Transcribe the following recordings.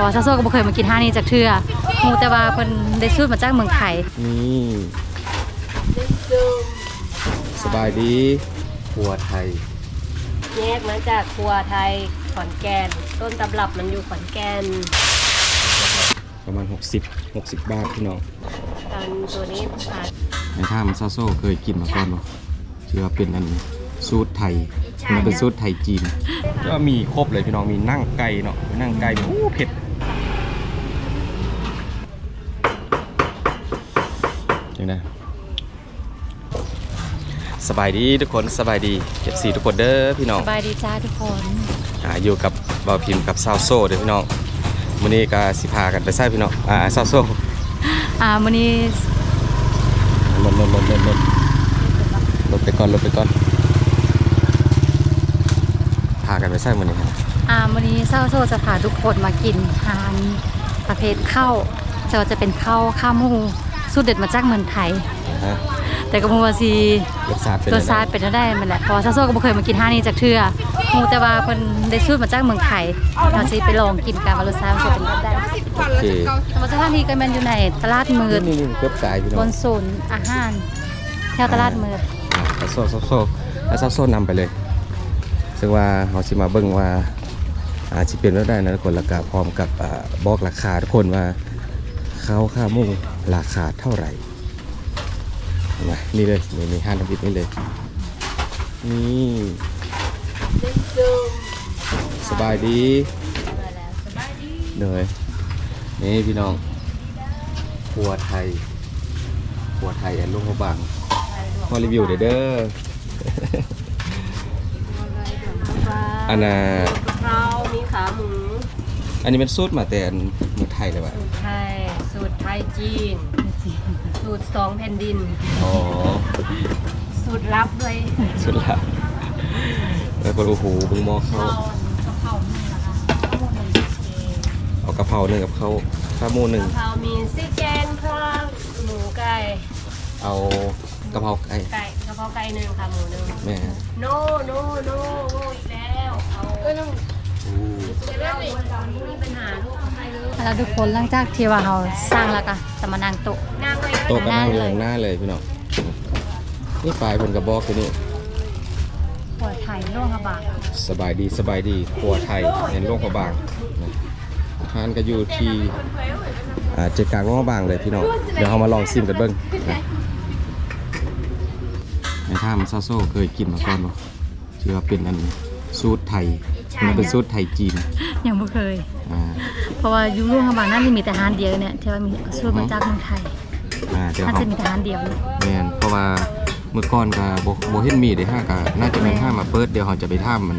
ราะว่าซาโซก็บ่เคยมากินห้านนี้จากเทื่อหมูแต่ว่าเพิ่นได้สูตรมาจากเมืองไทยนี่สบายดีครัวไทย แยกมาจากครัวไทยขอนแก่นต้นตำรับมันอยู่ขอนแก่นประมาณ 60 60 บาทพี่น้องตอนตัวนี้ผ่านในท่ามซาโซเคยกินมาก่อนเนาะชื่อว่าเป็นอันสูตรไทยมันเป็นสูตรไทยจีน ก็มีครบเลยพี่น้องมีนั่งไก่เนาะนั่งไก่แบบอู้เผ็ด ยังไงสบายดีทุกคนสบายดีเก็บสีทุกคนเด้อพี่น้องสบายดีจ้าทุกคนอ่าอยู่กับเบาพิมพ์กับซาวโซ่เด้อพี่น้องมื้อนี้ก็สิพากันไปใส่พี่น้องอ่าซาวโซ่อ่ามื้อนี้ลดลดลดลดลดลดไปก่อนลดไปก่อนพากันไปใส่มื้อนี้ครับอ่ามื้อนี้ซาโซจะพาทุกคนมากินอาหารประเภทข้าวแต่ว่าจะเป็นข้าวข้าวหมู สูตรเด็ดมาจากเมืองไทยนะฮะแต่ก็บ่ว่าสิรสชาติเป็นรสชาติเป็นจั่งได้มันแหละเพราะว่าซาโซก็บ่เคยมากินห้านนี้จากเทื่อหมูแต่ว่าเพิ่นได้สูตรมาจากเมืองไทยเราสิไปลองกินกันว่ารสชาติมันจะเป็นแบบใดโอเคแต่ว่าสถานที่ก็แม่นอยู่ในตลาดมืดนี่นี่เกือบสายพี่น้บองนศูนย์อาหารแถวตลาดมืด อ่าซาวโซ่ซาวโซ่แล้วซาวโซ่นำไปเลย ซึ่งว่าเราสิมาเบิ่งว่าอาสิเป็นไปได้นะทุกคนแล้วก็พร้อมกับอ่าบอกราคาทุกคนว่า ข้าวข้าวหมูราคาเท่าไหร่มานี่เลยนี่มีห้างน้ำพริกนี่เลย นี่สบายดีเลยนี่พี่น้องครัวไทยครัวไทยอันลุงเขาบางมารีวิวเด้อเด้ออันน่ะข้าวมีขาหมูอันนี้เป็นสูตรมาแต่อันเมืองไทยเลยว่ะสูตรไทย สูตรไทยจีน สูตรสองแผ่นดิน อ๋อสูตรลับด้วยสุดละแล้วก็โอ้โหเบึงหมอเข้ากะเพราหนึ่งนะคะข้าวหมูหนึ่งเอากะเพราหนึ่งกับเขาข้าวหมูหนึ่งกะเพรามีซี่แกนข้าวหมูไก่เอากะเพราไก่ไก่กะเพราไก่หนึ่งค่ะหมูหนึ่งแม่ฮะโนโนโนโนอีกแล้วเอาเอออู้แล้วมีปัญหาลูกใครเลย แล้วทุกคนหลังจากที่ว่าเราสร้างแล้วก็จะมานั่งโต๊ะนั่งเลยโต๊ะก็นั่งอยู่ได้เลยข้างหน้าเลยพี่น้องนี่ปลายเพิ่นกระบอกตัวนี้หัวไทยโล่งกระบะสบายดีสบายดีครัวไทยเห็นโลกพระบางนะทานก็อยู่ที่อ่าเจ็ดกลางโลกพระบางเลยพี่น้องเดี๋ยวเรามาลองซิมกันเบิ้งนะในท่ามซาโซ่เคยกินมาก่อนเนาะชื่อว่าเป็นอันสูตรไทย มันเป็นสูตรไทยจีนยังไม่เคย อ่าเพราะว่าอยูร่วงกระบะนั่นมีแต่อาหารเดียวเนี่ยที่ว่ามีสูตรมาจากเมืองไทยอ่าเดี๋ยวน่าเขาจะมีแต่อาหารเดียวเนี่ยแม่นเพราะว่าเมื่อก่อนก็บ่บ่เห็นมีได้ห้าก็น่าจะเป็นห้ามาเปิดเดี๋ยวเขาจะไปท่ามมัน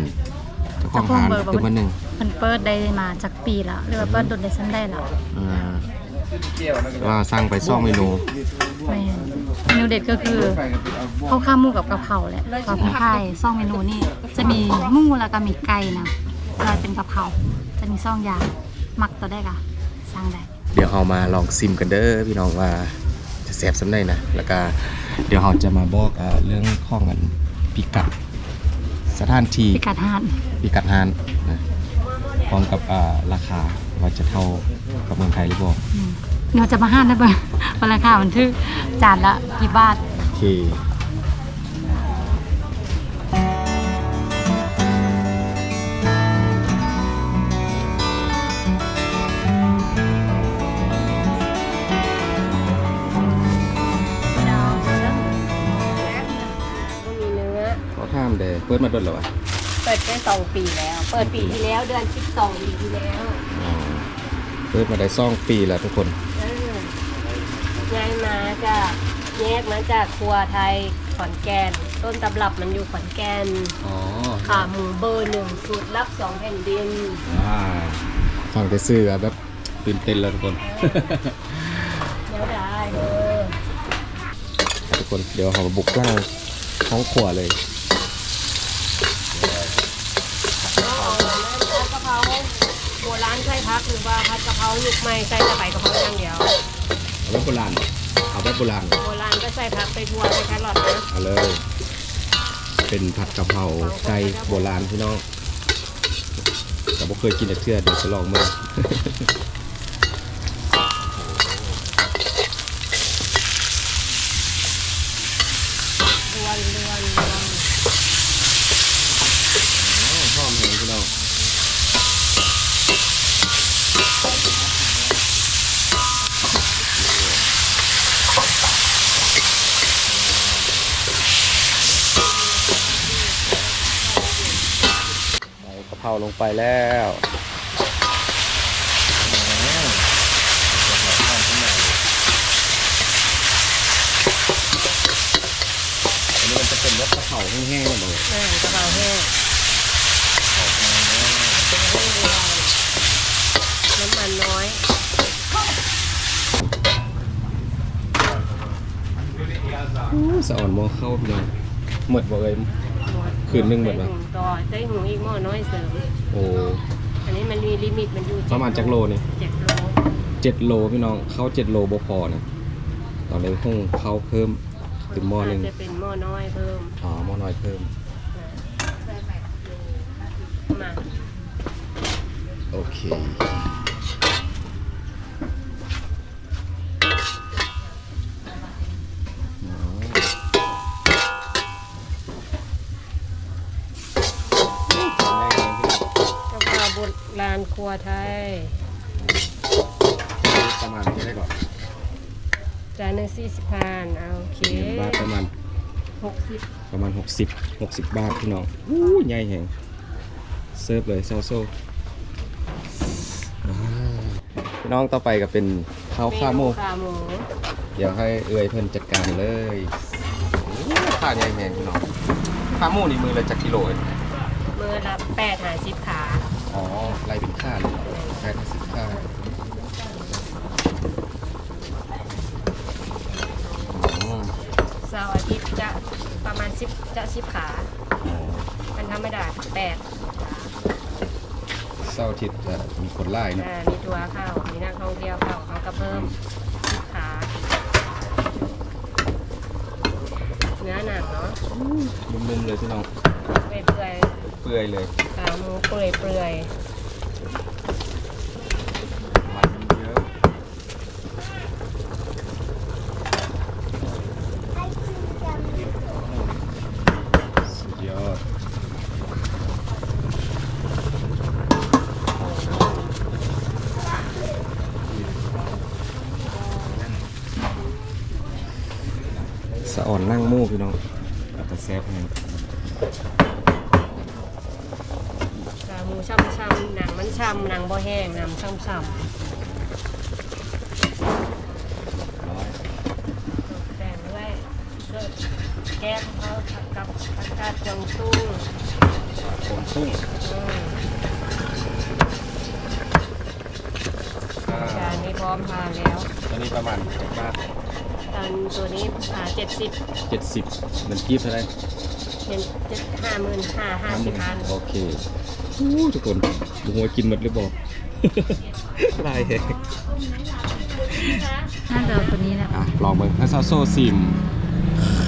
เจ้าของร้านตึกมันหนึ่งมันเปิดได้มาจากปีแล้วหรือว่าเปิดโดนได้ชั้นได้แล้วอ่า ว่าสั่งไปซ่องเมนูแม่นเมนูเด็ดก็คือข้าวข้าวหมูกับกะเพราแหละกะเพราไทยซ่องเมนูนี่จะมีหมูแล้วก็มีไก่นะกลายเป็นกะเพราจะมีซ่องอย่างมักตัวได้กะสั่งได้เดี๋ยวเรามาลองซิมกันเด้อพี่น้องว่าจะแซ่บสำได้นะแล้วก็เดี๋ยวเราจะมาบอกอ่าเรื่องข้องกันพิกัดสถานที่พิกัดห้านพิกัดห้านนะพร้อมกับอ่าราคา ว่าจะเท่ากับเมืองไทยหรือเปล่าอืมเดี๋ยวจะมาห้านได้ปะวันราคามันทึกจานละกี่บาท โอเคมีเนื้อเขาท่ามเด้เปิดมาโดนแล้ววะเปิดได้สองปีแล้ว เปิดปีที่แล้วเดือนสิบสองปีที่แล้วอ๋อ เปิดมาได้ซ่องปีแล้วทุกคนเออย้ายมาจากแยกมาจากครัวไทยขอนแก่นต้นตำรับมันอยู่ขอนแก่นอ๋อขาหมูเบอร์หนึ่งสูตรลับสองแผ่นดินอ่าฟังแต่ซื้ออะแบบตื่นเต้นแล้วทุกคนเดี๋ยวได้เออทุกคนเดี๋ยวเรามาบุกล่างห้องครัวเลย เอาเอาเอากะเพราโบราณใส่พักหรือ ว่าผัดกะเพรายุกใหม่ใส่แต่ใบกะเพราอย่างเดียว เอาแบบโบราณ เอาแบบโบราณ โบราณก็ใส่ผักใส่ถั่วใส่แครอทนะเอาเลย เป็นผัดกะเพราไก่โบราณพี่น้อง แต่บ่เคยกินแต่เทื่อเดี๋ยวจะลองมา ใส่กะ เพราลงไปแล้วอันนี้มันจะเป็นรสกะเพราแห้งๆเลยแม่กะเพราแห้งเป็นแห้งเดียวน้ำมันน้อยสะอ่อนหมอเข้าพี่น้องหมดบ่เอ้ย คืนหนึ่งหมดปะไต่อได้หูอีกหม้อน้อยเสริม โอ้อันนี้มันมีลิมิตมันอยู่ประมาณจักโลนี่เจ็ดโลเจ็ดโลพี่น้องเข้าเจ็ดโลบ่พอนะตอนนี้ห้องเข้าเพิ่มถึงหม้อหนึงาจจะเป็นหม้อน้อยเพิ่มอ๋อหม้อน้อยเพิ่ม มา โอเค ราโบราณครัวไทยประมาณนี้ได้ก่อนจานหนึ่งสี่สิบพันเอาโอเคเงินบาทประมาณหกสิบประมาณ 60 60 บาทพี่น้องอู้ใหญ่แหงเซิร์ฟเลยซอโซ่อ่าพี่น้องต่อไปก็เป็นข้าวขาหมูขาหมูเดี๋ยวให้เอื้อยเพิ่นจัดการเลยอู้ข้าวใหญ่แหงพี่น้องขาหมูนี่มือละจักกิโลเองมือละแปดหาสิบขา อ๋อไล่เป็นค่าเลยแค่สิบค่าอ๋อเสาร์อาทิตย์จะประมาณสิบจะสิบขาอ๋อมันธรรมดาแปดเสาร์อาทิตย์จะมีคนไล่เนอะอ่ามีตัวเข้ามีนักท่องเที่ยวเข้าเขาก็เพิ่มสิบขาเนื้อหนังเนาะนุ่มๆเลยพี่น้องเปื่อย เปื่อยเลย ขาหมูเปื่อยเปื่อย มันเยอะสุดยอดสะอ่อนนั่งมูกพี่น้องอัตแซบไง ๆขาหมู ช่ำๆหนังมันช่ำหนังบ่แห้งหนังช่ำร้อยๆแต่งด้วยเลือดแก้มเขากับอากาศจังตุ้งผมตุ้งอืมอ่าจานนี้พร้อมทานแล้วตอนนี้ประมาณเจ็ดบาทตอนตัวนี้อ่าเจ็ดสิบเจ็ดสิบเงินกีบเท่าไหรเป็นเจ็ดห้าหมื่นห้าห้าสิบพันโอเค อู้ทุกคนบุหัวกินหมดเลยบอกลายแหงน่าจะเอาตัวนี้แหละอะลองเบิ่งฮัสซาโซซิม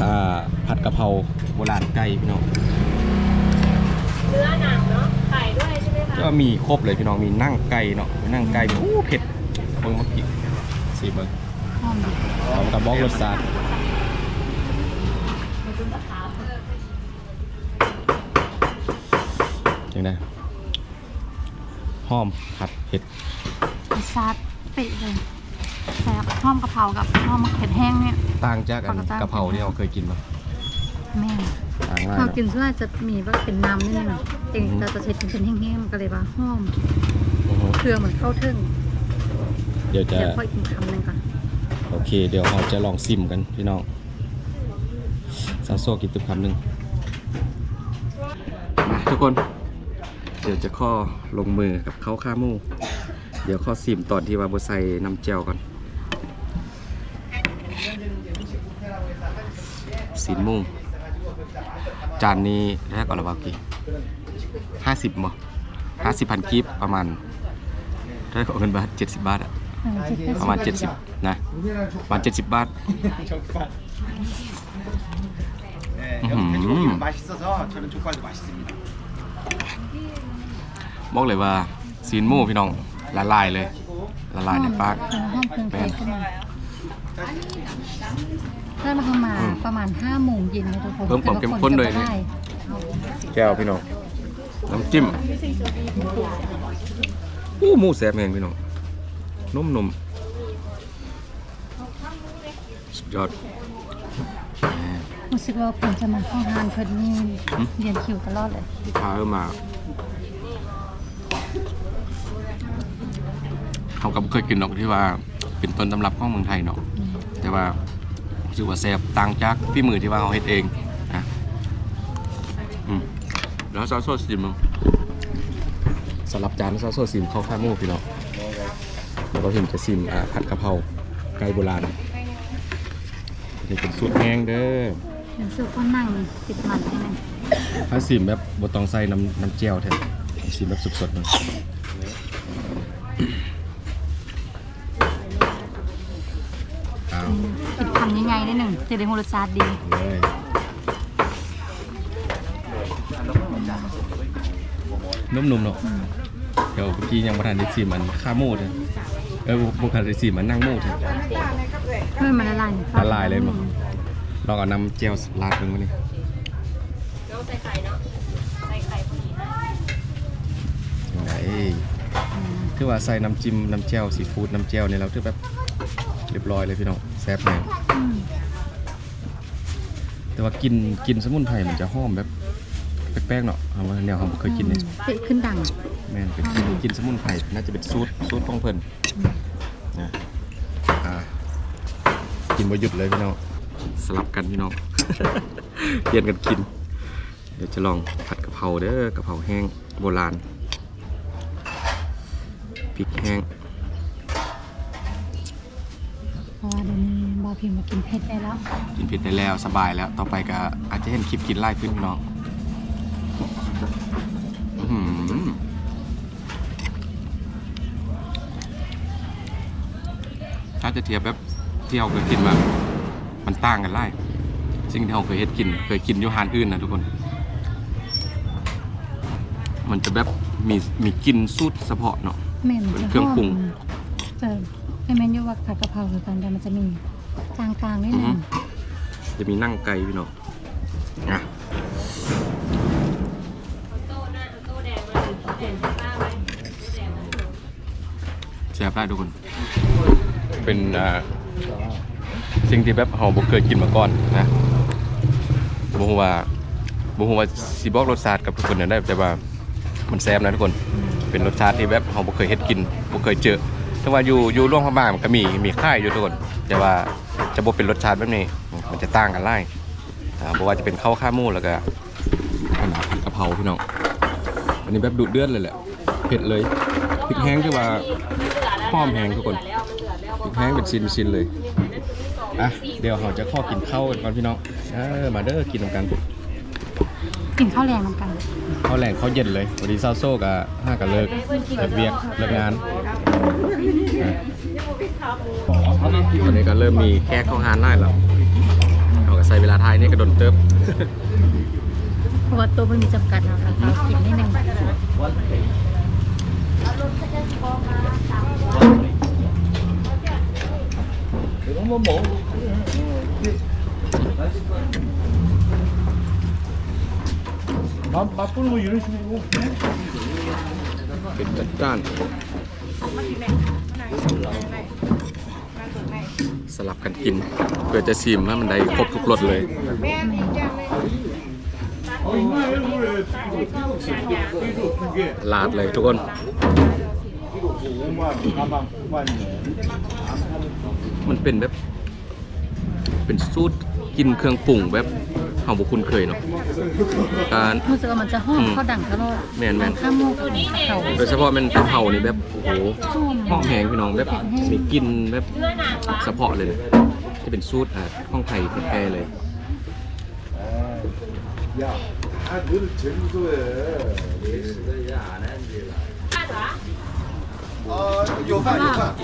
อ่าผัดกะเพราโบราณไก่พี่น้อง เนื้อหนังเนาะไข่ด้วยใช่ไหมคะก็มีครบเลยพี่น้องมีนั่งไก่เนาะนั่งไก่อู้เผ็ดเบิ่งเมื่อกี้สีเบิ่งหอมดีพร้อมกับบอกรสชาติยังไง หอมผัดเผ็ดรสชาติเป๊ะเลยแซ่บหอมกะเพรากับหอมมะเขือแห้งเนี่ย ต่างจากอันปกติกะเพราที่เราเคยกินมาแม่นต่างมากเราเนาะกินส่วนใหญ่จะมีว่าเป็นน้ำนิดนึงเองเราจะเช็ดเป็นแห้งๆก็เลยว่าหอมอือฮึเครื่องเหมือนเข้าถึงเดี๋ยวจะเดี๋ยวค่อยกินคำหนึ่งก่อนโอเค เดี๋ยวเราจะลองซิมกันพี่น้องซาโซกินตึกคำหนึ่งมาทุกคน เดี๋ยวจะข้อลงมือกับเขาข้ามู เดี๋ยวข้อสิมตอนที่ว่าบใส่น้ำเจีวก่อนสินมูจานนี้แรกอร่อากี่ห้าสิบมั้งห้าสิบพันกีบประมาณได้ขอเงินบาทเจ็ดสิบบาทอะประมาณเจ็ดสิบนะประมาณเจ็ดสิบบาทอืม บอกเลยว่าซีนหมูพี่น้องละลายเลย ละลายในปากเออห้อมเครื่องเทศขึ้นมาถ้าเราทำมาอืมประมาณ5โมงเย็นนะทุกคนเพิ่มความเข้มข้นด้วยแต่ว่าคจะได้แก้วพี่น้องน้ำจิ้มอู้หมูแซ่บแมงพี่น้องนุ่มนุ่มสุดยอดรู้สึกว่าเพิ่นจะมาเข้าหานเพิ่นนี่หืมเรียนคิวตลอดเลยลูกค้าก็มา เขาก็บ่เคยกินนกที่ว่าเป็นต้นตำรับของเมืองไทยเนาะอืมแต่ว่ารู้สึกว่าแซ่บต่างจากพี่มือที่ว่าเขาเฮ็ดเองนะอืมแล้วซอสโซซิมมึงสำหรับจานซอสโซซิมข้าวข้าวหมูพี่น้องแล้วก็เห็นจะซิมอ่าผัดกะเพราไก่โบราณนี่เป็นสูตรแห้งเด้อรู้สึกว่านั่งติดมันให้นั่น ถ้าซิมแบบบ่ต้องใส่น้ำน้ำเจียวแทนซิมแบบสดๆมัน จะได้รสชาติดีเลยนุ่มๆเนาะเดี๋ยวเมื่อกี้ยังประทานได้ซีมันข้าโม่เลยเออบุคานได้ซีมันนั่งโม่เลยเพื่อมันละลายละลายเลยมั้งลองเอาน้ำเจลราดลงมานี่น้องใส่ไข่เนาะใส่ไข่พอดีนะยังไงคือว่าใส่น้ำจิ้มน้ำเจลซีฟู้ดน้ำเจลเนี่ยเราคือแบบเรียบร้อยเลยพี่น้องแซ่บแน่แต่ ว่ากินกินสมุนไพรมันจะหอมแบบแป๊กๆเนาะเอาว่าแนวเขาบ่เคยกินเลยเตะขึ้นดังแม่นเป็นกินกินสมุนไพรน่าจะเป็นสูตรสูตรของเพิ่นนะอ่ากินบ่หยุดเลยพี่น้องสลับกันพี่น้อง เปลี่ยนกันกิน เดี๋ยวจะลองผัดกะเพราเด้อกะเพราแห้งโบราณพริกแห้ง เพราะว่าเดี๋ยวนี้บา พิมพ์มากินเผ็ดได้แล้วกินเผ็ดได้แล้วสบายแล้ว ต่อไปก็อาจจะเห็นคลิปกินไล่ขึ้นพี่น้องอื้อหือถ้าจะเทียบแบบที่เราเคยกินมา มันต่างกันไล่สิ่งที่เราเคยเฮ็ดกิน เคยกินอยู่ฮานอื่นนะทุกคน มันจะแบบมีมีกลิ่นสูตรเฉพาะเนาะแม่นเหมือนจะเครื่องปรุงจะไอแมนยูว่าผัดกะเพราคือกันแต่มันจะมี กลางๆนิดนึงจะมีนั่งไก่พี่น้องอะโต๊ะหน้าโต๊ะแดงมาโต๊ะแดงป้าไว้โต๊ะแดงมาแซ่บได้ทุกคน เป็นอ่าสิ่งที่แบบเราบ่เคยกินมาก่อนนะบ่ฮู้ว่าบ่ฮู้ว่าสิบอกรสชาติกับทุกคนได้แต่ว่ามันแซ่บนะทุกคน เป็นรสชาติที่แบบเราบ่เคยเฮ็ดกินบ่เคยเจอแต่ว่าอยู่อยู่ร่วงพม่ามันก็มีมีค่ายอยู่ทุกคน แต่ว่าจะบ่เป็นรสชาติแบบนี้มันจะต่างกันหลายอ่าบ่ว่าจะเป็นข้าวขาหมูแล้วก็อันนั้นผัดกะเพราพี่น้องอันนี้แบบดุเดือดเลยแหละเผ็ดเลยพริกแห้งคือว่าหอมแห้งทุกคนพริกแห้งเป็นชิ้นชิ้นๆเลยอะเดี๋ยวเราจะข้อกินข้าวกันก่อนพี่น้องเออมาเด้อกินนำกันกินข้าวแรงเหมือนกันข้าวแรงข้าวเย็นเลยวันนี้เศร้าโซกับห้ากับเลิกเลิกเวียกเลิกงาน วันนี้ก็เริ่มมีแค่เข้าหานได้แล้วเราก็ใส่เวลาไทยนี่กระโดดเติบเพราะว่าตัวมันมีจำกัดนะคะกินนิดนึงเป็นจัดจ้าน สลับกันกิน เพื่อจะชิมว่ามันได้ครบทุกรสเลย ลาดเลยทุกคนมันเป็นแบบ เป็นสูตรกินเครื่องปรุงแบบ เฮาบ่คุ้นเคยเนาะการ รู้สึกว่ามันจะหอม อืม ข้าวดังตลอด แม่นๆ ข้าวหมูกับเขา โดยเฉพาะเป็นกะเพรานี่แบบโอ้โห ส้ม หอมแหงพี่น้องแบบมีกลิ่นแบบเฉพาะเลยนะจะเป็นสูตรอ่าห้องไทยแท้ๆเลย 야, 아, 너를 제주도에. 아, 요판, 요판.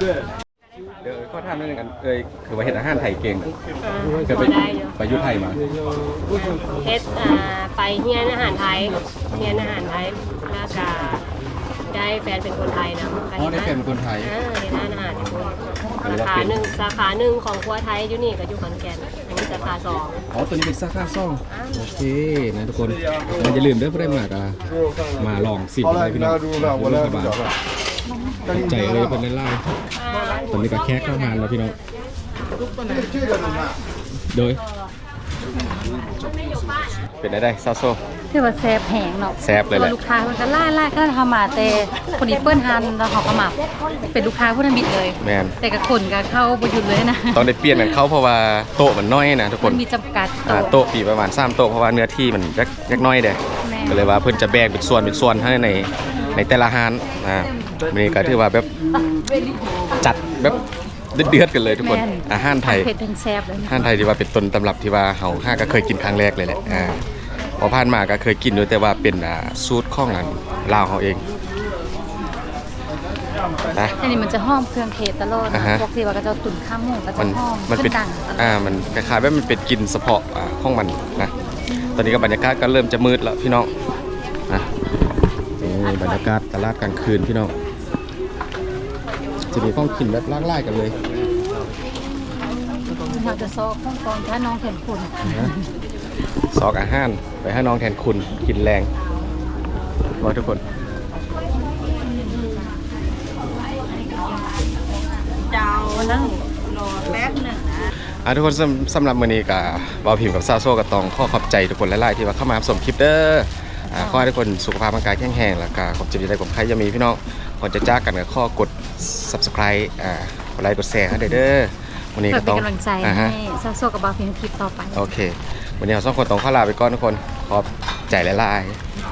네. เดี๋ยวข้อท่ามนั่นึงกันเอ้ยคือว่าเห็ดอาหารไทยเก่งเคยไปได้อยู่ไปอยุทธไทยมาเฮ็ดอ่าไปเฮียนอาหารไทยเฮียนอาหารไทยแล้วก็ได้แฟนเป็นคนไทยนะอ๋อได้แฟนเป็นคนไทยเออเฮ็ดร้านอาหารญี่ปุ่นสาขาหนึ่งสาขาหนึ่งของครัวไทยอยู่นี่ก็อยู่ขอนแก่นอันนี้สาขาสองอ๋อตัวนี้เป็นสาขาสองโอเคนะทุกคนมันจะลืมเด้อเพื่อนมากอะมาลองสิบเลยพี่น้องรู้สบาย ใจเลยเป็นไล่ๆตอนนี้ก็แค่เข้าหานแล้วพี่น้องโดย เป็นได้ได้ซาโซคือว่าแซ่บแหงเนาะแซ่บเลยแหละตัวลูกค้ามันก็ล่าล่าก็ทำมาแต่คนนี้เปิ้นฮันแล้วเขาก็มาเป็นลูกค้าผู้ทำบิดเลยแมนแต่กับคนก็เข้าบ่หยุดเลยนะต้องได้เปลี่ยนกันเข้าเพราะว่าโต๊ะมันน้อยนะทุกคมันนมีจำกัดอ่าโต๊ะปีประมาณ3โต๊ะเพราะว่าเนื้อที่มันยักยักน้อยเด้แม่ก็เลยว่าเพิ่นจะแบ่งเป็นส่วนเป็นส่วนให้ในในแต่ละฮานอ่า วันนี้ก็ถือว่าแบบจัดแบบเดือดๆกันเลยทุกคน แม่อาหารไทย เผ็ดถึงแซ่บเลยอาหารไทยที่ว่าเป็นต้นตำรับที่ว่าเฮาห้าก็เคยกินครั้งแรกเลยแหละ อ่า พอผ่านมาก็เคยกินด้วยแต่ว่าเป็นอ่าสูตรของอันลาวเฮาเองนะแต่นี่มันจะหอมเครื่องเทศตลอดอ่านะฮะปกติว่าก็จะตุ๋นข้าวหมูก็จะมันหอมมันเป็นขึ้ดังตลอดอ่ามันคล้ายๆว่ามันเป็นกลิ่นเฉพาะอ่าของมันนะตอนนี้ก็บรรยากาศก็เริ่มจะมืดแล้วพี่น้องนะนี่บรรยากาศตลาดกลางคืนพี่น้อง จะมีของกินแบบหลากหลายกันเลยเราจะซอกข้องกองถ้าน้องเห็นคุณซอกอาหารไปให้น้องแทนคุณกินแรงรอทุกคนเจ้านั่งรอแป๊บหนึ่งนะอะทุกคนสำสำหรับมื้อนี้ก็บ่าวพิมพ์กับซาโซก็ต้องขอขอบใจทุกคนหลายๆที่ว่าเข้ามารับชมคลิปเด้ออ่าขอให้ทุกคนสุขภาพร่างกายแข็งแรงแล้วก็ขอบใจที่ได้ผมใครจะมีพี่น้องก่อนจะจากกันก็ขอกด Subscribe อ่ากดไลค์กดแชร์ให้ด้วยเด้อวันนี้เพื่ก็อเป็นต้องกำลังใจอ่าให้ฮะซาโซกับบาฟินคลิปต่อไป โอเค วันนี้เราสองคนต้องขอลาไปก่อนทุกคนขอบใจหลายๆ